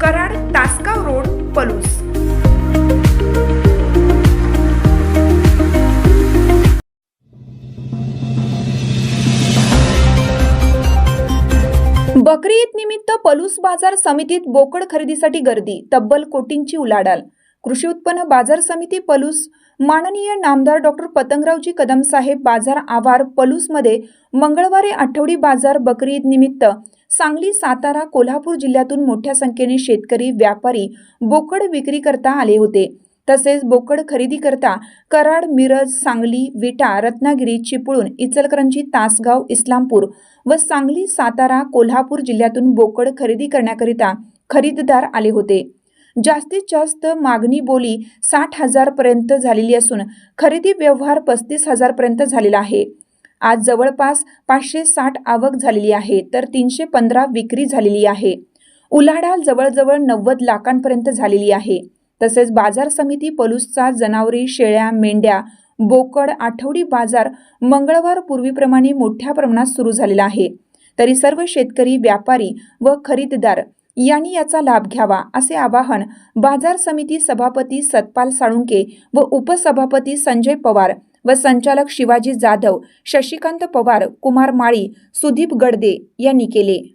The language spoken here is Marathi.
कराड तासगाव रोड पलूस. बकरी ईद निमित्त पलूस बाजार समितीत बोकड खरेदीसाठी गर्दी तब्बल कोटींची उलाढाल. कृषी उत्पन्न बाजार समिती पलूस माननीय नामदार डॉक्टर पतंगरावजी कदम साहेब बाजार आवार पलूसमध्ये मंगळवारी आठवडी बाजार बकरी ईद निमित्त सांगली सातारा कोल्हापूर जिल्ह्यातून मोठ्या संख्येने शेतकरी व्यापारी बोकड विक्री करता आले होते. तसेच बोकड खरेदी करता कराड मिरज सांगली विटा रत्नागिरी चिपळूण इचलकरंजी तासगाव इस्लामपूर व सांगली सातारा कोल्हापूर जिल्ह्यातून बोकड खरेदी करण्याकरिता खरीददार आले होते. जास्तीत जास्त मागणी बोली साठ हजारपर्यंत झालेली असून खरेदी व्यवहार पस्तीस हजारपर्यंत झालेला आहे. आज जवळपास पाचशे साठ आवक झालेली आहे तर तीनशे पंधरा विक्री झालेली आहे. उलाढाल जवळजवळ नव्वद लाखांपर्यंत झालेली आहे. तसेच बाजार समिती पलूसचा जनावरी शेळ्या मेंढ्या बोकड आठवडी बाजार मंगळवार पूर्वीप्रमाणे मोठ्या प्रमाणात सुरू झालेला आहे. तरी सर्व शेतकरी व्यापारी व खरीददार यांनी याचा लाभ घ्यावा असे आवाहन बाजार समिती सभापती सतपाल साळुंके व उपसभापती संजय पवार व संचालक शिवाजी जाधव शशिकांत पवार कुमार माळी सुदीप गडदे यांनी केले.